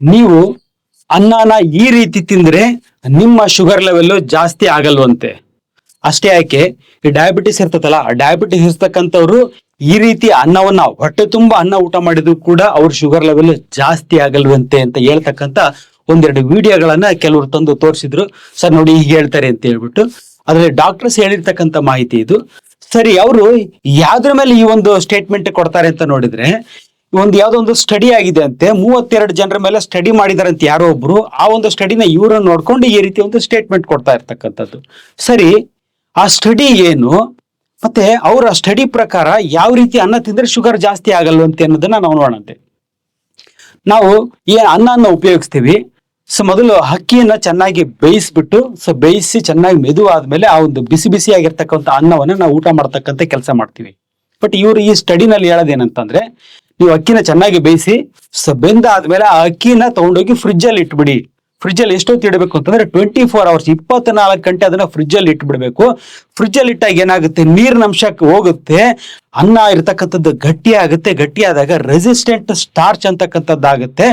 ನೀವು ಅನ್ನನ ಈ ರೀತಿ ತಿಂದ್ರೆ ನಿಮ್ಮ ಶುಗರ್ ಲೆವೆಲ್ ಜಾಸ್ತಿ ಆಗಲ್ವಂತೆ. ಅಷ್ಟೇ ಯಾಕೆ? ಈ ಡಯಾಬಿಟಿಸ್ ಇರ್ತದಲ್ಲ ಡಯಾಬಿಟಿಸ್ ಇರ್ತಕ್ಕಂಥವ್ರು ಈ ರೀತಿ ಅನ್ನವನ್ನ ಹೊಟ್ಟೆ ತುಂಬಾ ಅನ್ನ ಊಟ ಮಾಡಿದ್ರು ಕೂಡ ಅವ್ರ ಶುಗರ್ ಲೆವೆಲ್ ಜಾಸ್ತಿ ಆಗಲ್ವಂತೆ ಅಂತ ಹೇಳ್ತಕ್ಕಂತ ಒಂದೆರಡು ವಿಡಿಯೋಗಳನ್ನ ಕೆಲವರು ತಂದು ತೋರಿಸಿದ್ರು. ಸರ್ ನೋಡಿ ಹೀಗೆ ಹೇಳ್ತಾರೆ ಅಂತ ಹೇಳ್ಬಿಟ್ಟು. ಆದ್ರೆ ಡಾಕ್ಟರ್ಸ್ ಹೇಳಿರ್ತಕ್ಕಂತ ಮಾಹಿತಿ ಇದು. ಸರಿ, ಅವರು ಯಾವ್ದ್ರ ಮೇಲೆ ಈ ಒಂದು ಸ್ಟೇಟ್ಮೆಂಟ್ ಕೊಡ್ತಾರೆ ಅಂತ ನೋಡಿದ್ರೆ ಒಂದು ಯಾವುದೋ ಒಂದು ಸ್ಟಡಿ ಆಗಿದೆ ಅಂತೆ, ಮೂವತ್ತೆರಡು ಜನರ ಮೇಲೆ ಸ್ಟಡಿ ಮಾಡಿದಾರೆ ಅಂತ ಯಾರೋ ಒಬ್ರು, ಆ ಒಂದು ಸ್ಟಡಿನ ಇವರನ್ನು ನೋಡ್ಕೊಂಡು ಈ ರೀತಿ ಒಂದು ಸ್ಟೇಟ್ಮೆಂಟ್ ಕೊಡ್ತಾ ಇರ್ತಕ್ಕಂಥದ್ದು. ಸರಿ, ಆ ಸ್ಟಡಿ ಏನು? ಮತ್ತೆ ಅವರ ಸ್ಟಡಿ ಪ್ರಕಾರ ಯಾವ ರೀತಿ ಅನ್ನ ತಿಂದ್ರೆ ಶುಗರ್ ಜಾಸ್ತಿ ಆಗಲ್ವಂತೆ ಅನ್ನೋದನ್ನ ನಾವು ನೋಡೋಣಂತೆ ನಾವು ಏನ್ ಅನ್ನನ ಉಪಯೋಗಿಸ್ತೀವಿ. ಸೊ ಮೊದಲು ಅಕ್ಕಿಯನ್ನ ಚೆನ್ನಾಗಿ ಬೇಯಿಸ್ಬಿಟ್ಟು, ಸೊ ಬೇಯಿಸಿ ಚೆನ್ನಾಗಿ ಮೆದು ಆದ್ಮೇಲೆ ಆ ಒಂದು ಬಿಸಿ ಬಿಸಿ ಆಗಿರ್ತಕ್ಕಂಥ ಅನ್ನವನ್ನ ನಾವು ಊಟ ಮಾಡ್ತಕ್ಕಂಥ ಕೆಲಸ ಮಾಡ್ತೀವಿ. ಬಟ್ ಇವರು ಈ ಸ್ಟಡಿನಲ್ಲಿ ಹೇಳೋದೇನಂತಂದ್ರೆ ನೀವು ಅಕ್ಕಿನ ಚೆನ್ನಾಗಿ ಬೇಯಿಸಿ ಬೆಂದ ಆದ್ಮೇಲೆ ಆ ಅಕ್ಕಿನ ತಗೊಂಡೋಗಿ ಫ್ರಿಜ್ ಅಲ್ಲಿ ಇಟ್ಬಿಡಿ. ಫ್ರಿಜ್ ಅಲ್ಲಿ ಎಷ್ಟೊತ್ತು ಇಡಬೇಕು ಅಂತಂದ್ರೆ ಟ್ವೆಂಟಿ ಫೋರ್ ಅವರ್ಸ್ ಇಪ್ಪತ್ನಾಲ್ಕು ಗಂಟೆ ಅದನ್ನ ಫ್ರಿಜ್ ಅಲ್ಲಿ ಇಟ್ಬಿಡ್ಬೇಕು. ಫ್ರಿಜ್ ಅಲ್ಲಿ ಇಟ್ಟಾಗ ಏನಾಗುತ್ತೆ? ನೀರಿನ ಅಂಶಕ್ಕೆ ಹೋಗುತ್ತೆ. ಅನ್ನ ಇರತಕ್ಕಂಥದ್ದು ಗಟ್ಟಿ ಆಗುತ್ತೆ. ಗಟ್ಟಿ ಆದಾಗ ರೆಸಿಸ್ಟೆಂಟ್ ಸ್ಟಾರ್ಚ್ ಅಂತಕ್ಕಂಥದ್ದಾಗುತ್ತೆ.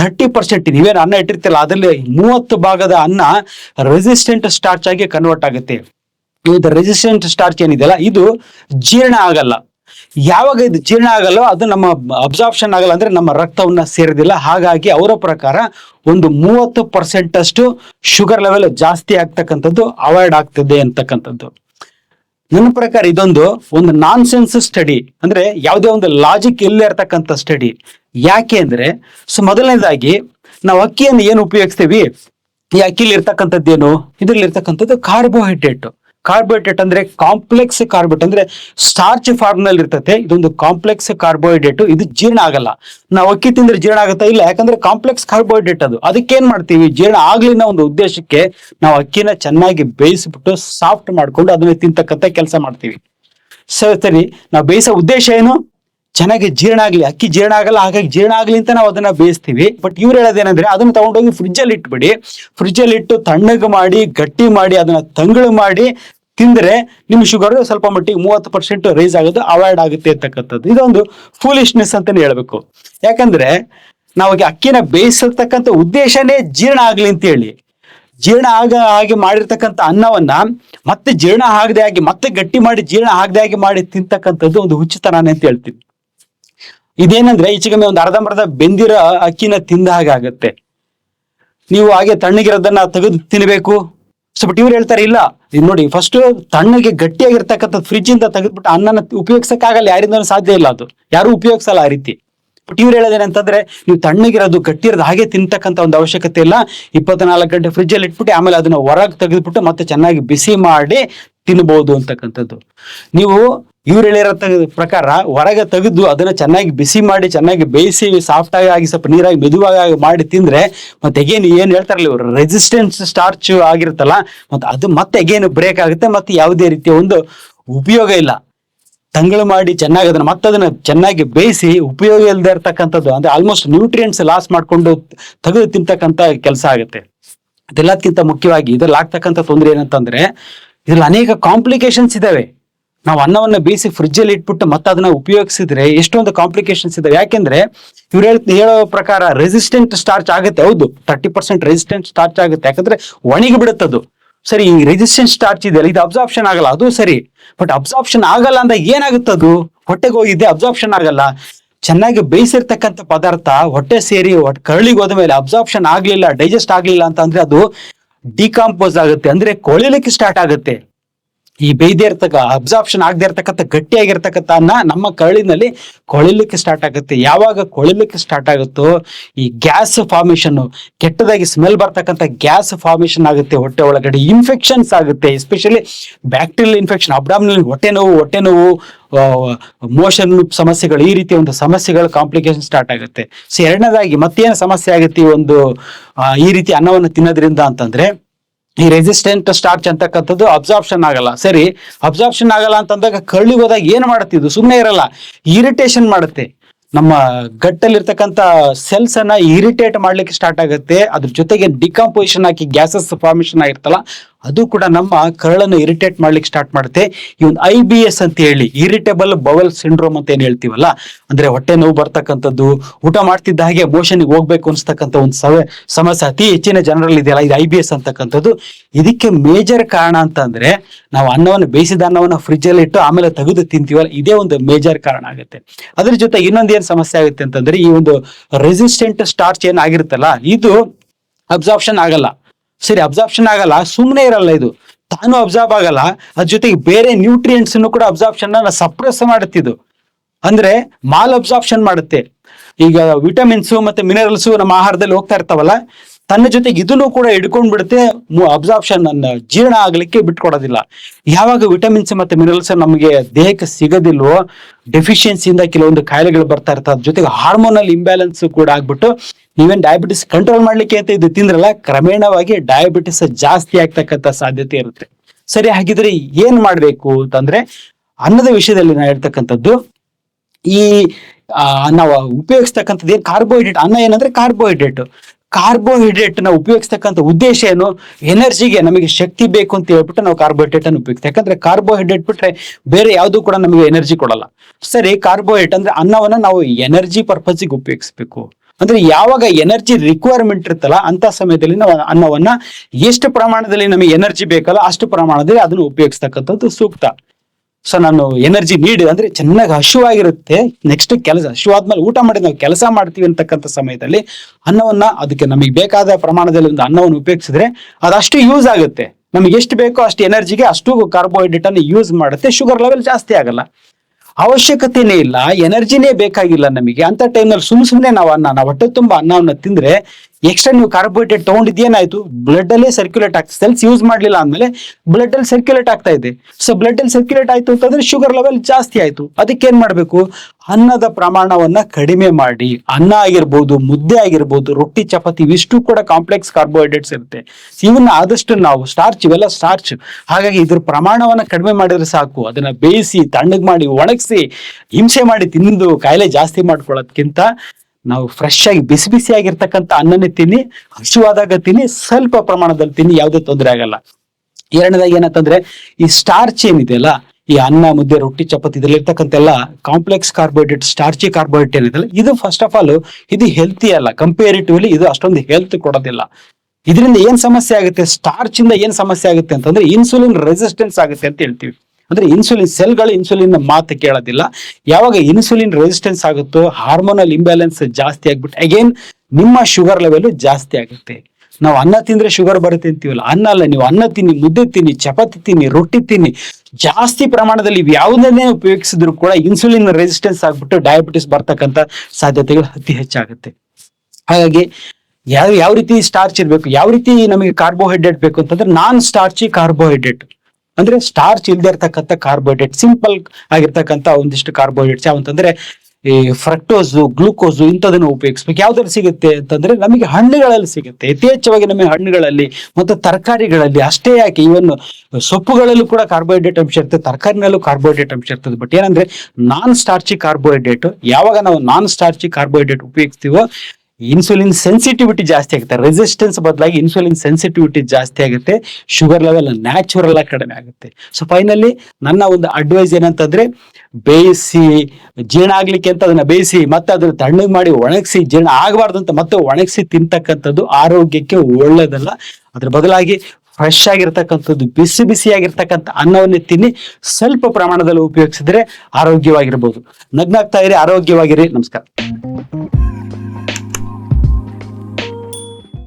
ಥರ್ಟಿ ಪರ್ಸೆಂಟ್ ನೀವೇನು ಅನ್ನ ಇಟ್ಟಿರ್ತಿಲ್ಲ ಅದರಲ್ಲಿ ಮೂವತ್ತು ಭಾಗದ ಅನ್ನ ರೆಸಿಸ್ಟೆಂಟ್ ಸ್ಟಾರ್ಚ್ ಆಗಿ ಕನ್ವರ್ಟ್ ಆಗುತ್ತೆ. ಇದು ರೆಸಿಸ್ಟೆಂಟ್ ಸ್ಟಾರ್ಚ್ ಏನಿದೆಯಲ್ಲ, ಇದು ಜೀರ್ಣ ಆಗಲ್ಲ. ಯಾವಾಗ ಇದು ಜೀರ್ಣ ಆಗಲ್ಲೋ ಅದು ನಮ್ಮ ಅಬ್ಸಾರ್ಪ್ಷನ್ ಆಗಲ್ಲ ಅಂದ್ರೆ ನಮ್ಮ ರಕ್ತವನ್ನ ಸೇರಿದಿಲ್ಲ. ಹಾಗಾಗಿ ಅವರ ಪ್ರಕಾರ ಒಂದು ಮೂವತ್ತು ಪರ್ಸೆಂಟ್ ಅಷ್ಟು ಶುಗರ್ ಲೆವೆಲ್ ಜಾಸ್ತಿ ಆಗ್ತಕ್ಕಂಥದ್ದು ಅವಾಯ್ಡ್ ಆಗ್ತದೆ ಅಂತಕ್ಕಂಥದ್ದು. ನನ್ನ ಪ್ರಕಾರ ಇದೊಂದು ಒಂದು ನಾನ್ ಸೆನ್ಸ್ ಸ್ಟಡಿ ಅಂದ್ರೆ ಯಾವುದೇ ಒಂದು ಲಾಜಿಕ್ ಇಲ್ಲೇ ಇರ್ತಕ್ಕಂಥ ಸ್ಟಡಿ ಯಾಕೆ ಅಂದ್ರೆ, ಸೊ ಮೊದಲನೇದಾಗಿ ನಾವು ಅಕ್ಕಿಯನ್ನು ಏನು ಉಪಯೋಗಿಸ್ತೀವಿ? ಈ ಅಕ್ಕಿಲಿ ಇರ್ತಕ್ಕಂಥದ್ದು ಏನು ಇದ್ರಲ್ಲಿ ಇರ್ತಕ್ಕಂಥದ್ದು ಕಾರ್ಬೋಹೈಡ್ರೇಟ್ ಕಾರ್ಬೋಹೈಡ್ರೇಟ್ ಅಂದ್ರೆ ಕಾಂಪ್ಲೆಕ್ಸ್ ಕಾರ್ಬೋಹೈಡ್ರೇಟ್ ಅಂದ್ರೆ ಸ್ಟಾರ್ಚ್ ಫಾರ್ಮ್ನಲ್ಲಿ ಇರ್ತತೆ. ಇದೊಂದು ಕಾಂಪ್ಲೆಕ್ಸ್ ಕಾರ್ಬೋಹೈಡ್ರೇಟ್ ಇದು ಜೀರ್ಣ ಆಗಲ್ಲ. ನಾವು ಅಕ್ಕಿ ತಿಂದ್ರೆ ಜೀರ್ಣ ಆಗುತ್ತಾ ಇಲ್ಲ? ಯಾಕಂದ್ರೆ ಕಾಂಪ್ಲೆಕ್ಸ್ ಕಾರ್ಬೋಹೈಡ್ರೇಟ್ ಅದು. ಅದಕ್ಕೆ ಏನ್ ಮಾಡ್ತೀವಿ? ಜೀರ್ಣ ಆಗ್ಲಿ ಒಂದು ಉದ್ದೇಶಕ್ಕೆ ನಾವು ಅಕ್ಕಿನ ಚೆನ್ನಾಗಿ ಬೇಯಿಸ್ಬಿಟ್ಟು ಸಾಫ್ಟ್ ಮಾಡ್ಕೊಂಡು ಅದನ್ನ ತಿಂತಕ್ಕಂಥ ಕೆಲಸ ಮಾಡ್ತೀವಿ. ಸರಿ. ನಾವು ಬೇಯಿಸೋ ಉದ್ದೇಶ ಏನು? ಚೆನ್ನಾಗಿ ಜೀರ್ಣ ಆಗ್ಲಿ, ಅಕ್ಕಿ ಜೀರ್ಣ ಆಗಲ್ಲ, ಹಾಗಾಗಿ ಜೀರ್ಣ ಆಗ್ಲಿ ಅಂತ ನಾವು ಅದನ್ನ ಬೇಯಿಸ್ತೀವಿ. ಬಟ್ ಇವ್ರು ಹೇಳೋದೇನಂದ್ರೆ ಅದನ್ನ ತಗೊಂಡೋಗಿ ಫ್ರಿಜ್ ಅಲ್ಲಿ ಇಟ್ಬಿಡಿ. ಫ್ರಿಜ್ ಅಲ್ಲಿ ಇಟ್ಟು ತಣ್ಣಗೆ ಮಾಡಿ, ಗಟ್ಟಿ ಮಾಡಿ, ಅದನ್ನ ತಂಗಳು ಮಾಡಿ ತಿಂದ್ರೆ ನಿಮ್ ಶುಗರ್ ಸ್ವಲ್ಪ ಮಟ್ಟಿಗೆ ಮೂವತ್ತು ಪರ್ಸೆಂಟ್ ರೈಸ್ ಆಗೋದು ಅವಾಯ್ಡ್ ಆಗುತ್ತೆ ಅಂತಕ್ಕಂಥದ್ದು. ಇದೊಂದು ಫೂಲಿಶ್ನೆಸ್ ಅಂತಾನೆ ಹೇಳ್ಬೇಕು. ಯಾಕಂದ್ರೆ ನಾವು ಅಕ್ಕಿನ ಬೇಯಿಸಿರ್ತಕ್ಕಂಥ ಉದ್ದೇಶನೇ ಜೀರ್ಣ ಆಗ್ಲಿ ಅಂತ ಹೇಳಿ. ಜೀರ್ಣ ಆಗ ಹಾಗೆ ಮಾಡಿರ್ತಕ್ಕಂಥ ಅನ್ನವನ್ನ ಮತ್ತೆ ಜೀರ್ಣ ಆಗದೆ ಆಗಿ ಮತ್ತೆ ಗಟ್ಟಿ ಮಾಡಿ ಜೀರ್ಣ ಆಗದೆ ಆಗಿ ಮಾಡಿ ತಿಂತಕ್ಕಂಥದ್ದು ಒಂದು ಹುಚ್ಚುತನ ಅಂತ ಹೇಳ್ತೀನಿ. ಇದೇನಂದ್ರೆ ಈಚೆಗೊಮ್ಮೆ ಒಂದು ಅರ್ಧಂಬರ್ಧ ಬೆಂದಿರೋ ಅಕ್ಕಿನ ತಿಂದ ಹಾಗೆ ಆಗತ್ತೆ. ನೀವು ಹಾಗೆ ತಣ್ಣಗಿರೋದನ್ನ ತೆಗೆದು ತಿನ್ಬೇಕು. ಸ್ವಲ್ಪ ಇವ್ರು ಹೇಳ್ತಾರೆ, ಇಲ್ಲ, ಇದು ನೋಡಿ ಫಸ್ಟ್ ತಣ್ಣಗೆ ಗಟ್ಟಿಯಾಗಿರ್ತಕ್ಕಂಥ ಫ್ರಿಜ್ ಇಂದ ತೆಗೆದ್ಬಿಟ್ಟು ಅನ್ನನ ಉಪಯೋಗಿಸಕ್ಕಾಗಲ್ಲ ಯಾರಿಂದ ಸಾಧ್ಯ ಇಲ್ಲ ಅದು. ಯಾರು ಉಪಯೋಗಿಸಲ್ಲ ಆ ರೀತಿ. ಬಟ್ ಇವ್ರು ಹೇಳೋದೇನಂತಂದ್ರೆ ನೀವು ತಣ್ಣಗಿರೋದು, ಗಟ್ಟಿರೋದು ಹಾಗೆ ತಿಂತಕ್ಕಂಥ ಒಂದು ಅವಶ್ಯಕತೆ ಇಲ್ಲ. ಇಪ್ಪತ್ನಾಲ್ಕು ಗಂಟೆ ಫ್ರಿಜ್ ಅಲ್ಲಿ ಇಟ್ಬಿಟ್ಟು ಆಮೇಲೆ ಅದನ್ನ ಹೊರಗೆ ತೆಗೆದ್ಬಿಟ್ಟು ಮತ್ತೆ ಚೆನ್ನಾಗಿ ಬಿಸಿ ಮಾಡಿ ತಿನ್ಬಹುದು ಅಂತಕ್ಕಂಥದ್ದು. ನೀವು ಇವ್ರು ಹೇಳಿರೋ ಪ್ರಕಾರ ಹೊರಗೆ ತೆಗೆದು ಅದನ್ನ ಚೆನ್ನಾಗಿ ಬಿಸಿ ಮಾಡಿ, ಚೆನ್ನಾಗಿ ಬೇಯಿಸಿ ಸಾಫ್ಟ್ ಆಗಿ ಸ್ವಲ್ಪ ನೀರಾಗಿ ಮೆದುವಾಗಿ ಮಾಡಿ ತಿಂದ್ರೆ ಮತ್ತೆ ಅಗೇನ್ ಏನ್ ಹೇಳ್ತಾರಲ್ಲ ಇವರು ರೆಸಿಸ್ಟೆನ್ಸ್ ಸ್ಟಾರ್ಚ್ ಆಗಿರುತ್ತಲ್ಲ, ಮತ್ತೆ ಅದು ಮತ್ತೆ ಅಗೇನ್ ಬ್ರೇಕ್ ಆಗುತ್ತೆ, ಮತ್ತೆ ಯಾವುದೇ ರೀತಿಯ ಒಂದು ಉಪಯೋಗ ಇಲ್ಲ. ತಂಗಳು ಮಾಡಿ ಚೆನ್ನಾಗಿ ಅದನ್ನ ಮತ್ತೆ ಅದನ್ನ ಚೆನ್ನಾಗಿ ಬೇಯಿಸಿ ಉಪಯೋಗ ಇಲ್ಲದೆ ಇರ್ತಕ್ಕಂಥದ್ದು, ಅಂದ್ರೆ ಆಲ್ಮೋಸ್ಟ್ ನ್ಯೂಟ್ರಿಯೆಂಟ್ಸ್ ಲಾಸ್ ಮಾಡಿಕೊಂಡು ತೆಗೆದು ತಿಂತಕ್ಕಂಥ ಕೆಲಸ ಆಗುತ್ತೆ. ಅದೆಲ್ಲದಕ್ಕಿಂತ ಮುಖ್ಯವಾಗಿ ಇದ್ರಲ್ಲಿ ಆಗ್ತಕ್ಕಂಥ ತೊಂದರೆ ಏನಂತಂದ್ರೆ, ಇದ್ರಲ್ಲಿ ಅನೇಕ ಕಾಂಪ್ಲಿಕೇಶನ್ಸ್ ಇದಾವೆ. ನಾವು ಅನ್ನವನ್ನು ಬೇಯಿಸಿ ಫ್ರಿಜ್ ಅಲ್ಲಿ ಇಟ್ಬಿಟ್ಟು ಮತ್ತೆ ಅದನ್ನ ಉಪಯೋಗಿಸಿದ್ರೆ ಎಷ್ಟೊಂದು ಕಾಂಪ್ಲಿಕೇಶನ್ಸ್ ಇದಾವೆ. ಯಾಕೆಂದ್ರೆ ಇವ್ರು ಹೇಳ್, ಹೇಳೋ ಪ್ರಕಾರ ರೆಸಿಸ್ಟೆಂಟ್ ಸ್ಟಾರ್ಚ್ ಆಗುತ್ತೆ. ಹೌದು ತರ್ಟಿ ಪರ್ಸೆಂಟ್ ರೆಸಿಸ್ಟೆಂಟ್ ಸ್ಟಾರ್ಚ್ ಆಗುತ್ತೆ. ಯಾಕಂದ್ರೆ ಒಣಗಿ ಅದು. ಸರಿ, ಈ ರೆಸಿಸ್ಟೆಂಟ್ ಸ್ಟಾರ್ಚ್ ಇದೆಯಲ್ಲ, ಇದು ಅಬ್ಸಾರ್ಪ್ಷನ್ ಆಗಲ್ಲ, ಅದು ಸರಿ. ಬಟ್ ಅಬ್ಸಾರ್ಪ್ಷನ್ ಆಗಲ್ಲ ಅಂದ್ರೆ ಏನಾಗುತ್ತದು ಹೊಟ್ಟೆಗೆ ಹೋಗಿದ್ದೆ ಅಬ್ಸಾರ್ಪ್ಷನ್ ಆಗಲ್ಲ. ಚೆನ್ನಾಗಿ ಬೇಯಿಸಿರ್ತಕ್ಕಂಥ ಪದಾರ್ಥ ಹೊಟ್ಟೆ ಸೇರಿ ಕರಳಿಗೆ ಹೋದ ಮೇಲೆ ಅಬ್ಸಾರ್ಪ್ಷನ್ ಆಗ್ಲಿಲ್ಲ ಡೈಜೆಸ್ಟ್ ಆಗ್ಲಿಲ್ಲ ಅಂತ ಅದು ಡಿಕಾಂಪೋಸ್ ಆಗುತ್ತೆ. ಅಂದ್ರೆ ಕೊಳಿಲಿಕ್ಕೆ ಸ್ಟಾರ್ಟ್ ಆಗುತ್ತೆ. ಈ ಬೇಯ್ದೇ ಇರ್ತಕ್ಕ ಅಬ್ಸಾರ್ಪ್ಷನ್ ಆಗದೆ ಇರ್ತಕ್ಕಂಥ, ಗಟ್ಟಿಯಾಗಿರ್ತಕ್ಕಂಥ ಅನ್ನ ನಮ್ಮ ಕರಳಿನಲ್ಲಿ ಕೊಳಿಲಿಕ್ಕೆ ಸ್ಟಾರ್ಟ್ ಆಗುತ್ತೆ. ಯಾವಾಗ ಕೊಳಿಲಿಕ್ಕೆ ಸ್ಟಾರ್ಟ್ ಆಗುತ್ತೋ, ಈ ಗ್ಯಾಸ್ ಫಾರ್ಮೇಶನ್ ಕೆಟ್ಟದಾಗಿ ಸ್ಮೆಲ್ ಬರ್ತಕ್ಕಂಥ ಗ್ಯಾಸ್ ಫಾರ್ಮೇಶನ್ ಆಗುತ್ತೆ ಹೊಟ್ಟೆ ಒಳಗಡೆ. ಇನ್ಫೆಕ್ಷನ್ಸ್ ಆಗುತ್ತೆ ಎಸ್ಪೆಷಲಿ ಬ್ಯಾಕ್ಟೀರಿಯಲ್ ಇನ್ಫೆಕ್ಷನ್ ಅಬ್ಡಾಮಿನಲ್ ಹೊಟ್ಟೆ ನೋವು ಹೊಟ್ಟೆ ನೋವು ಮೋಷನ್ ಸಮಸ್ಯೆಗಳು, ಈ ರೀತಿಯ ಒಂದು ಸಮಸ್ಯೆಗಳು ಕಾಂಪ್ಲಿಕೇಶನ್ ಸ್ಟಾರ್ಟ್ ಆಗುತ್ತೆ. ಸೊ ಎರಡನೇದಾಗಿ ಮತ್ತೇನು ಸಮಸ್ಯೆ ಆಗುತ್ತೆ ಈ ಒಂದು ಈ ರೀತಿ ಅನ್ನವನ್ನು ತಿನ್ನೋದ್ರಿಂದ ಅಂತಂದ್ರೆ ಈ ರೆಸಿಸ್ಟೆಂಟ್ ಸ್ಟಾರ್ಚ್ ಅಂತಕ್ಕಂಥದ್ದು ಅಬ್ಸಾರ್ಪ್ಷನ್ ಆಗಲ್ಲ. ಸರಿ ಅಬ್ಸಾರ್ಪ್ಷನ್ ಆಗಲ್ಲ ಅಂತಂದಾಗ ಕಳ್ಳಿ ಹೋದಾಗ ಏನು ಮಾಡುತ್ತಿದ್ದು ಸುಮ್ಮನೆ ಇರಲ್ಲ. ಇರಿಟೇಷನ್ ಮಾಡುತ್ತೆ. ನಮ್ಮ ಗಟ್ಟಲ್ಲಿರ್ತಕ್ಕಂಥ ಸೆಲ್ಸ್ ಅನ್ನ ಇರಿಟೇಟ್ ಮಾಡ್ಲಿಕ್ಕೆ ಸ್ಟಾರ್ಟ್ ಆಗುತ್ತೆ. ಅದ್ರ ಜೊತೆಗೆ ಡಿಕಂಪೋಸಿಷನ್ ಹಾಕಿ ಗ್ಯಾಸಸ್ ಫಾರ್ಮೇಶನ್ ಆಗಿರ್ತಲ್ಲ ಅದು ಕೂಡ ನಮ್ಮ ಕರಳನ್ನು ಇರಿಟೇಟ್ ಮಾಡ್ಲಿಕ್ಕೆ ಸ್ಟಾರ್ಟ್ ಮಾಡುತ್ತೆ. ಈ ಒಂದು ಐ ಬಿ ಎಸ್ ಅಂತ ಹೇಳಿ ಇರಿಟೇಬಲ್ ಬವಲ್ ಸಿಂಡ್ರೋಮ್ ಅಂತ ಏನ್ ಹೇಳ್ತೀವಲ್ಲ, ಅಂದ್ರೆ ಹೊಟ್ಟೆ ನೋವು ಬರ್ತಕ್ಕಂಥದ್ದು, ಊಟ ಮಾಡ್ತಿದ್ದ ಹಾಗೆ ಮೋಷನ್ಗೆ ಹೋಗ್ಬೇಕು ಅನ್ಸ್ತಕ್ಕಂಥ ಒಂದು ಸಮಸ್ಯೆ ಅತಿ ಹೆಚ್ಚಿನ ಜನರಲ್ಲಿ ಇದೆಯಲ್ಲ, ಇದು ಐ ಬಿ ಎಸ್ ಅಂತಕ್ಕಂಥದ್ದು. ಇದಕ್ಕೆ ಮೇಜರ್ ಕಾರಣ ಅಂತಂದ್ರೆ, ನಾವು ಅನ್ನವನ್ನು ಬೇಯಿಸಿದ ಅನ್ನವನ್ನು ಫ್ರಿಜ್ ಅಲ್ಲಿ ಇಟ್ಟು ಆಮೇಲೆ ತೆಗೆದು ತಿಂತೀವಲ್ಲ, ಇದೇ ಒಂದು ಮೇಜರ್ ಕಾರಣ ಆಗುತ್ತೆ. ಅದ್ರ ಜೊತೆ ಇನ್ನೊಂದು ಏನ್ ಸಮಸ್ಯೆ ಆಗುತ್ತೆ ಅಂತಂದ್ರೆ, ಈ ಒಂದು ರೆಸಿಸ್ಟೆಂಟ್ ಸ್ಟಾರ್ಚ್ ಏನ್ ಆಗಿರುತ್ತಲ್ಲ, ಇದು ಅಬ್ಸಾರ್ಪ್ಷನ್ ಆಗಲ್ಲ. ಸರಿ ಅಬ್ಸಾರ್ಪ್ಷನ್ ಆಗಲ್ಲ ಸುಮ್ಮನೆ ಇರಲ್ಲ ಇದು. ತಾನು ಅಬ್ಸಾರ್ಬ್ ಆಗಲ್ಲ ಅದ್ರ ಜೊತೆಗೆ ಬೇರೆ ನ್ಯೂಟ್ರಿಯೆಂಟ್ಸ್ ಕೂಡ ಅಬ್ಸಾರ್ಪ್ಷನ್ ಸಪ್ರೆಸ್ ಮಾಡುತ್ತಿದ್ದು ಅಂದ್ರೆ ಮಾಲ್ ಅಬ್ಸಾರ್ಪ್ಷನ್ ಮಾಡುತ್ತೆ. ಈಗ ವಿಟಮಿನ್ಸ್ ಮತ್ತೆ ಮಿನರಲ್ಸ್ ನಮ್ಮ ಆಹಾರದಲ್ಲಿ ಹೋಗ್ತಾ ಇರ್ತಾವಲ್ಲ ತನ್ನ ಜೊತೆಗೆ ಇದನ್ನು ಕೂಡ ಹಿಡ್ಕೊಂಡ್ ಬಿಡುತ್ತೆ ಅಬ್ಸಾರ್ಪ್ಷನ್ ಅನ್ನ ಜೀರ್ಣ ಆಗ್ಲಿಕ್ಕೆ ಬಿಟ್ಕೊಡೋದಿಲ್ಲ. ಯಾವಾಗ ವಿಟಮಿನ್ಸ್ ಮತ್ತೆ ಮಿನರಲ್ಸ್ ನಮಗೆ ದೇಹಕ್ಕೆ ಸಿಗೋದಿಲ್ವೋ ಡೆಫಿಷಿಯನ್ಸಿಯಿಂದ ಕೆಲವೊಂದು ಕಾಯಿಲೆಗಳು ಬರ್ತಾ ಇರ್ತದೆ ಅದ್ರ ಜೊತೆಗೆ ಹಾರ್ಮೋನಲ್ ಇಂಬ್ಯಾಲೆನ್ಸ್ ಕೂಡ ಆಗ್ಬಿಟ್ಟು ನೀವೇನ್ ಡಯಾಬಿಟಿಸ್ ಕಂಟ್ರೋಲ್ ಮಾಡ್ಲಿಕ್ಕೆ ಅಂತ ಇದು ತಿಂದ್ರಲ್ಲ, ಕ್ರಮೇಣವಾಗಿ ಡಯಾಬಿಟಿಸ್ ಜಾಸ್ತಿ ಆಗ್ತಕ್ಕಂಥ ಸಾಧ್ಯತೆ ಇರುತ್ತೆ. ಸರಿ, ಹಾಗಿದ್ರೆ ಏನ್ ಮಾಡ್ಬೇಕು ಅಂತಂದ್ರೆ ಅನ್ನದ ವಿಷಯದಲ್ಲಿ ನಾ ಹೇಳ್ತಕ್ಕಂಥದ್ದು, ಈ ನಾವು ಉಪಯೋಗಿಸ್ತಕ್ಕಂಥದ್ದು ಏನ್ ಕಾರ್ಬೋಹೈಡ್ರೇಟ್ ಅನ್ನ ಏನಂದ್ರೆ ಕಾರ್ಬೋಹೈಡ್ರೇಟ್ ಕಾರ್ಬೋಹೈಡ್ರೇಟ್ನ ಉಪಯೋಗಿಸ್ತಕ್ಕಂಥ ಉದ್ದೇಶ ಏನು? ಎನರ್ಜಿಗೆ ನಮಗೆ ಶಕ್ತಿ ಬೇಕು ಅಂತ ಹೇಳ್ಬಿಟ್ಟು ನಾವು ಕಾರ್ಬೋಹೈಡ್ರೇಟ್ ಅನ್ನು ಉಪಯೋಗಿಸ್ತೀವಿ. ಯಾಕಂದ್ರೆ ಕಾರ್ಬೋಹೈಡ್ರೇಟ್ ಬಿಟ್ರೆ ಬೇರೆ ಯಾವುದು ಕೂಡ ನಮಗೆ ಎನರ್ಜಿ ಕೊಡಲ್ಲ. ಸರಿ, ಕಾರ್ಬೋಹೈಡ್ರೇಟ್ ಅಂದ್ರೆ ಅನ್ನವನ್ನ ನಾವು ಎನರ್ಜಿ ಪರ್ಪಸ್ಗೆ ಉಪಯೋಗಿಸ್ಬೇಕು. ಅಂದ್ರೆ ಯಾವಾಗ ಎನರ್ಜಿ ರಿಕ್ವೈರ್ಮೆಂಟ್ ಇರುತ್ತಲ್ಲ, ಅಂತ ಸಮಯದಲ್ಲಿ ನಾವು ಅನ್ನವನ್ನ ಎಷ್ಟು ಪ್ರಮಾಣದಲ್ಲಿ ನಮಗೆ ಎನರ್ಜಿ ಬೇಕಲ್ಲ ಅಷ್ಟು ಪ್ರಮಾಣದಲ್ಲಿ ಅದನ್ನು ಉಪಯೋಗಿಸ್ತಕ್ಕಂಥದ್ದು ಸೂಕ್ತ. ಸೊ ನಾನು ಎನರ್ಜಿ ನೀಡ್ ಅಂದ್ರೆ ಚೆನ್ನಾಗಿ ಹಶುವಾಗಿರುತ್ತೆ ನೆಕ್ಸ್ಟ್ ಕೆಲಸ ಹಶು ಆದ್ಮೇಲೆ ಊಟ ಮಾಡಿ ನಾವು ಕೆಲಸ ಮಾಡ್ತೀವಿ ಅಂತಕ್ಕಂಥ ಸಮಯದಲ್ಲಿ ಅನ್ನವನ್ನ ಅದಕ್ಕೆ ನಮಗೆ ಬೇಕಾದ ಪ್ರಮಾಣದಲ್ಲಿ ಒಂದು ಅನ್ನವನ್ನು ಉಪಯೋಗಿಸಿದ್ರೆ ಅದಷ್ಟು ಯೂಸ್ ಆಗುತ್ತೆ. ನಮಗೆ ಎಷ್ಟು ಬೇಕೋ ಅಷ್ಟು ಎನರ್ಜಿಗೆ ಅಷ್ಟು ಕಾರ್ಬೋಹೈಡ್ರೇಟ್ ಅನ್ನು ಯೂಸ್ ಮಾಡುತ್ತೆ. ಶುಗರ್ ಲೆವೆಲ್ ಜಾಸ್ತಿ ಆಗಲ್ಲ. ಅವಶ್ಯಕತೆನೇ ಇಲ್ಲ. ಎನರ್ಜಿನೇ ಬೇಕಾಗಿಲ್ಲ ನಮಗೆ. ಅಂತ ಟೈಮ್ನಲ್ಲಿ ಸುಮ್ ಸುಮ್ಮನೆ ನಾವು ಅನ್ನ, ನಾವು ಹೊಟ್ಟೆ ತುಂಬ ಅನ್ನವನ್ನು ತಿಂದ್ರೆ ಎಕ್ಸ್ಟ್ರಾ ನೀವು ಕಾರ್ಬೋಹೈಡ್ರೇಟ್ ತಗೊಂಡಿದ್ದೇನಾಯ್ತು ಬ್ಲಡ್ ಅಲ್ಲೇ ಸರ್ಕ್ಯುಲೇಟ್ ಆಗ್ತದೆ ಸೆಲ್ಸ್ ಯೂಸ್ ಮಾಡಲಿಲ್ಲ ಅಂದ್ಮೇಲೆ ಬ್ಲಡ್ ಅಲ್ಲಿ ಸರ್ಕ್ಯುಲೇಟ್ ಆಗ್ತಾ ಇದೆ. ಸೊ ಬ್ಲಡ್ ಅಲ್ಲಿ ಸರ್ಕ್ಯುಲೇಟ್ ಆಯ್ತು ಅಂತಂದ್ರೆ ಶುಗರ್ ಲೆವೆಲ್ ಜಾಸ್ತಿ ಆಯ್ತು. ಅದಕ್ಕೆ ಏನ್ ಮಾಡ್ಬೇಕು? ಅನ್ನದ ಪ್ರಮಾಣವನ್ನ ಕಡಿಮೆ ಮಾಡಿ. ಅನ್ನ ಆಗಿರ್ಬೋದು, ಮುದ್ದೆ ಆಗಿರ್ಬೋದು, ರೊಟ್ಟಿ, ಚಪಾತಿ, ಇವಿಷ್ಟು ಕೂಡ ಕಾಂಪ್ಲೆಕ್ಸ್ ಕಾರ್ಬೋಹೈಡ್ರೇಟ್ಸ್ ಇರುತ್ತೆ. ಇವನ್ನ ಆದಷ್ಟು ನಾವು ಸ್ಟಾರ್ಚ್ ಇವೆಲ್ಲ ಸ್ಟಾರ್ಚ್ ಹಾಗಾಗಿ ಇದ್ರ ಪ್ರಮಾಣವನ್ನ ಕಡಿಮೆ ಮಾಡಿದ್ರೆ ಸಾಕು. ಅದನ್ನ ಬೇಯಿಸಿ, ತಣ್ಣಗ್ ಮಾಡಿ, ಒಣಗಿಸಿ, ಹಿಂಸೆ ಮಾಡಿ ತಿಂದು ಕಾಯಿಲೆ ಜಾಸ್ತಿ ಮಾಡ್ಕೊಳ್ಳೋದ್ಕಿಂತ ನಾವು ಫ್ರೆಶ್ ಆಗಿ ಬಿಸಿ ಬಿಸಿ ಆಗಿರ್ತಕ್ಕಂಥ ಅನ್ನನೇ ತಿನ್ನಿ, ಹಸಿವಾದಾಗ ತಿನ್ನಿ, ಸ್ವಲ್ಪ ಪ್ರಮಾಣದಲ್ಲಿ ತಿನ್ನಿ, ಯಾವುದೇ ತೊಂದರೆ ಆಗಲ್ಲ. ಎರಡನೇದಾಗಿ ಏನಂತಂದ್ರೆ, ಈ ಸ್ಟಾರ್ಚ್ ಏನಿದೆಯಲ್ಲ ಈ ಅನ್ನ, ಮುದ್ದೆ, ರೊಟ್ಟಿ, ಚಪಾತಿ ಇದ್ರಲ್ಲಿ ಇರ್ತಕ್ಕಂಥ ಎಲ್ಲ ಕಾಂಪ್ಲೆಕ್ಸ್ ಕಾರ್ಬೋಹೈಡ್ರೇಟ್ ಸ್ಟಾರ್ಚಿ ಕಾರ್ಬೋಹೈಡ್ರೇಟ್ ಇದಲ್ಲ ಇದು ಫಸ್ಟ್ ಆಫ್ ಆಲ್ ಇದು ಹೆಲ್ತಿ ಅಲ್ಲ. ಕಂಪೇರಿಟಿವ್ಲಿ ಇದು ಅಷ್ಟೊಂದು ಹೆಲ್ತ್ ಕೊಡೋದಿಲ್ಲ. ಇದರಿಂದ ಏನ್ ಸಮಸ್ಯೆ ಆಗುತ್ತೆ? ಸ್ಟಾರ್ಚ್ ಇಂದ ಏನ್ ಸಮಸ್ಯೆ ಆಗುತ್ತೆ ಅಂತಂದ್ರೆ ಇನ್ಸುಲಿನ್ ರೆಸಿಸ್ಟೆನ್ಸ್ ಆಗುತ್ತೆ ಅಂತ ಹೇಳ್ತೀವಿ. ಅಂದ್ರೆ ಇನ್ಸುಲಿನ್ ಸೆಲ್ಗಳು ಇನ್ಸುಲಿನ್ ಮಾತು ಕೇಳೋದಿಲ್ಲ. ಯಾವಾಗ ಇನ್ಸುಲಿನ್ ರೆಸಿಸ್ಟೆನ್ಸ್ ಆಗುತ್ತೋ ಹಾರ್ಮೋನಲ್ ಇಂಬ್ಯಾಲೆನ್ಸ್ ಜಾಸ್ತಿ ಆಗ್ಬಿಟ್ಟು ಅಗೇನ್ ನಿಮ್ಮ ಶುಗರ್ ಲೆವೆಲ್ ಜಾಸ್ತಿ ಆಗುತ್ತೆ. ನಾವು ಅನ್ನ ತಿಂದ್ರೆ ಶುಗರ್ ಬರುತ್ತೆ ಅಂತೀವಲ್ಲ, ಅನ್ನ ಅಲ್ಲ, ನೀವು ಅನ್ನ ತಿನ್ನಿ, ಮುದ್ದೆ ತಿನ್ನಿ, ಚಪಾತಿ ತಿನ್ನಿ, ರೊಟ್ಟಿ ತಿನ್ನಿ, ಜಾಸ್ತಿ ಪ್ರಮಾಣದಲ್ಲಿ ಯಾವುದನ್ನೇ ಉಪಯೋಗಿಸಿದ್ರು ಕೂಡ ಇನ್ಸುಲಿನ್ ರೆಸಿಸ್ಟೆನ್ಸ್ ಆಗ್ಬಿಟ್ಟು ಡಯಾಬಿಟಿಸ್ ಬರ್ತಕ್ಕಂಥ ಸಾಧ್ಯತೆಗಳು ಅತಿ ಹೆಚ್ಚಾಗುತ್ತೆ. ಹಾಗಾಗಿ ಯಾವ ಯಾವ ರೀತಿ ಸ್ಟಾರ್ಚ್ ಇರಬೇಕು, ಯಾವ ರೀತಿ ನಮಗೆ ಕಾರ್ಬೋಹೈಡ್ರೇಟ್ ಬೇಕು ಅಂತಂದ್ರೆ ನಾನ್ ಸ್ಟಾರ್ಚಿ ಕಾರ್ಬೋಹೈಡ್ರೇಟ್ ಅಂದ್ರೆ ಸ್ಟಾರ್ಚ್ ಇಲ್ದೇ ಇರ್ತಕ್ಕಂಥ ಕಾರ್ಬೋಹೈಡ್ರೇಟ್ ಸಿಂಪಲ್ ಆಗಿರ್ತಕ್ಕಂಥ ಒಂದಿಷ್ಟು ಕಾರ್ಬೋಹೈಡ್ರೇಟ್ಸ್ ಯಾವಂತಂದ್ರೆ ಈ ಫ್ರಕ್ಟೋಸು ಗ್ಲೂಕೋಸು ಇಂಥದನ್ನು ಉಪಯೋಗಿಸ್ಬೇಕು. ಯಾವ್ದ್ರಲ್ಲಿ ಸಿಗುತ್ತೆ ಅಂತಂದ್ರೆ ನಮಗೆ ಹಣ್ಣುಗಳಲ್ಲಿ ಸಿಗುತ್ತೆ. ಯಥೇಚ್ಛವಾಗಿ ನಮಗೆ ಹಣ್ಣುಗಳಲ್ಲಿ ಮತ್ತು ತರಕಾರಿಗಳಲ್ಲಿ ಅಷ್ಟೇ ಯಾಕೆ ಇವನ್ ಸೊಪ್ಪುಗಳಲ್ಲೂ ಕೂಡ ಕಾರ್ಬೋಹೈಡ್ರೇಟ್ ಅಂಶ ಇರುತ್ತೆ, ತರಕಾರಿನಲ್ಲೂ ಕಾರ್ಬೋಹೈಡ್ರೇಟ್ ಅಂಶ ಇರ್ತದೆ. ಬಟ್ ಏನಂದ್ರೆ ನಾನ್ ಸ್ಟಾರ್ಚಿ ಕಾರ್ಬೋಹೈಡ್ರೇಟ್ ಯಾವಾಗ ನಾವು ನಾನ್ ಸ್ಟಾರ್ಚಿ ಕಾರ್ಬೋಹೈಡ್ರೇಟ್ ಉಪಯೋಗಿಸ್ತೀವೋ ಇನ್ಸುಲಿನ್ ಸೆನ್ಸಿಟಿವಿಟಿ ಜಾಸ್ತಿ ಆಗುತ್ತೆ. ರೆಸಿಸ್ಟೆನ್ಸ್ ಬದಲಾಗಿ ಇನ್ಸುಲಿನ್ ಸೆನ್ಸಿಟಿವಿಟಿ ಜಾಸ್ತಿ ಆಗುತ್ತೆ. ಶುಗರ್ ಲೆವೆಲ್ ನ್ಯಾಚುರಲ್ ಆಗಿ ಕಡಿಮೆ ಆಗುತ್ತೆ. ಸೊ ಫೈನಲಿ ನನ್ನ ಒಂದು ಅಡ್ವೈಸ್ ಏನಂತಂದ್ರೆ, ಬೇಯಿಸಿ ಜೀರ್ಣ ಆಗ್ಲಿಕ್ಕೆ ಅಂತ ಅದನ್ನ ಬೇಯಿಸಿ, ಮತ್ತೆ ಅದನ್ನ ತಣ್ಣಗೆ ಮಾಡಿ ಒಣಗಿಸಿ, ಜೀರ್ಣ ಆಗಬಾರ್ದು ಅಂತ ಮತ್ತೆ ಒಣಗಿಸಿ ತಿಂತಕ್ಕಂಥದ್ದು ಆರೋಗ್ಯಕ್ಕೆ ಒಳ್ಳೇದಲ್ಲ. ಅದ್ರ ಬದಲಾಗಿ ಫ್ರೆಶ್ ಆಗಿರ್ತಕ್ಕಂಥದ್ದು, ಬಿಸಿ ಬಿಸಿಯಾಗಿರ್ತಕ್ಕಂಥ ಅನ್ನವನ್ನೇ ತಿನ್ನಿ. ಸ್ವಲ್ಪ ಪ್ರಮಾಣದಲ್ಲಿ ಉಪಯೋಗಿಸಿದ್ರೆ ಆರೋಗ್ಯವಾಗಿರ್ಬೋದು. ನಗ್ನಾಗ್ತಾ ಇರಿ, ಆರೋಗ್ಯವಾಗಿರಿ. ನಮಸ್ಕಾರ.